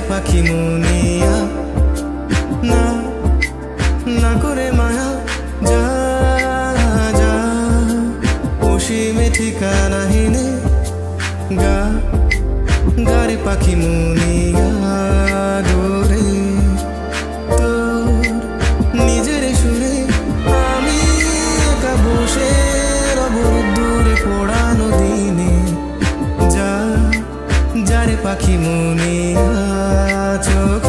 পাখি মুনিয়া। না না করে মায়া যা যা। অসীমে ঠিকানাহীনে গা গারে পাখি মুনিয়া। পাখি মনে চোখে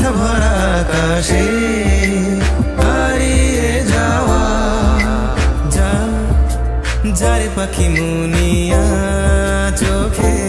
ব্যথা ভরা আকাশে হারিয়ে যাওয়া যা যারে পাখি মুনিয়া চোখে।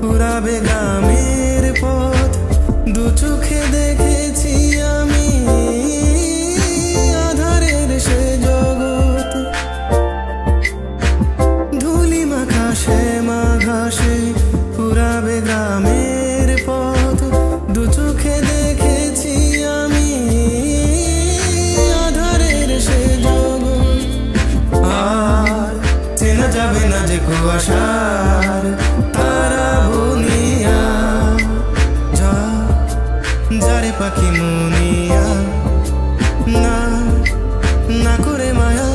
পুরাবে গ্রামের পথ। দু চোখে দেখেছি আমি আধারের সে জগৎ। ধুলি মাখা সে ঘাসে পুরাবে গ্রামের যাবে না যে কুয়াশার তারা বুনিয়া যা যারে পাখি মুনিয়া। না না করে মায়া